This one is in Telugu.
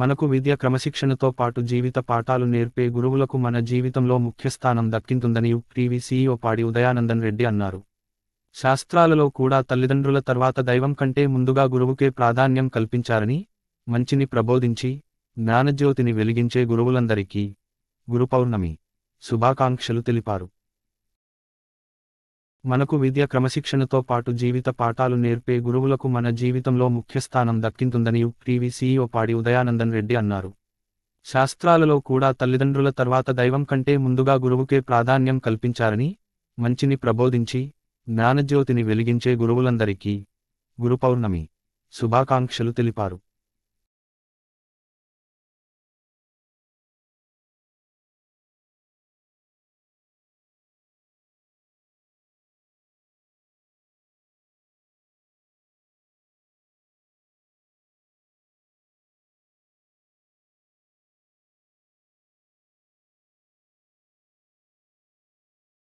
మనకు విద్య క్రమశిక్షణతో పాటు జీవిత పాఠాలు నేర్పే గురువులకు మన జీవితంలో ముఖ్యస్థానం దక్కింతుందని టీవీ సీఈఓ పాడి ఉదయానందన్ రెడ్డి అన్నారు. శాస్త్రాలలో కూడా తల్లిదండ్రుల తర్వాత దైవం కంటే ముందుగా గురువుకే ప్రాధాన్యం కల్పించారని మంచిని ప్రబోధించి జ్ఞానజ్యోతిని వెలిగించే గురువులందరికీ గురుపౌర్ణమి శుభాకాంక్షలు తెలిపారు. మనకు విద్య క్రమశిక్షణతో పాటు జీవిత పాఠాలు నేర్పే గురువులకు మన జీవితంలో ముఖ్యస్థానం దక్కింతుందని దక్కింటుందని టీవీ సీఈఓ పాడి ఉదయానందన్ రెడ్డి అన్నారు. శాస్త్రాలలో కూడా తల్లిదండ్రుల తర్వాత దైవం కంటే ముందుగా గురువుకే ప్రాధాన్యం కల్పించారని మంచిని ప్రబోధించి జ్ఞానజ్యోతిని వెలిగించే గురువులందరికీ గురుపౌర్ణమి శుభాకాంక్షలు తెలిపారు.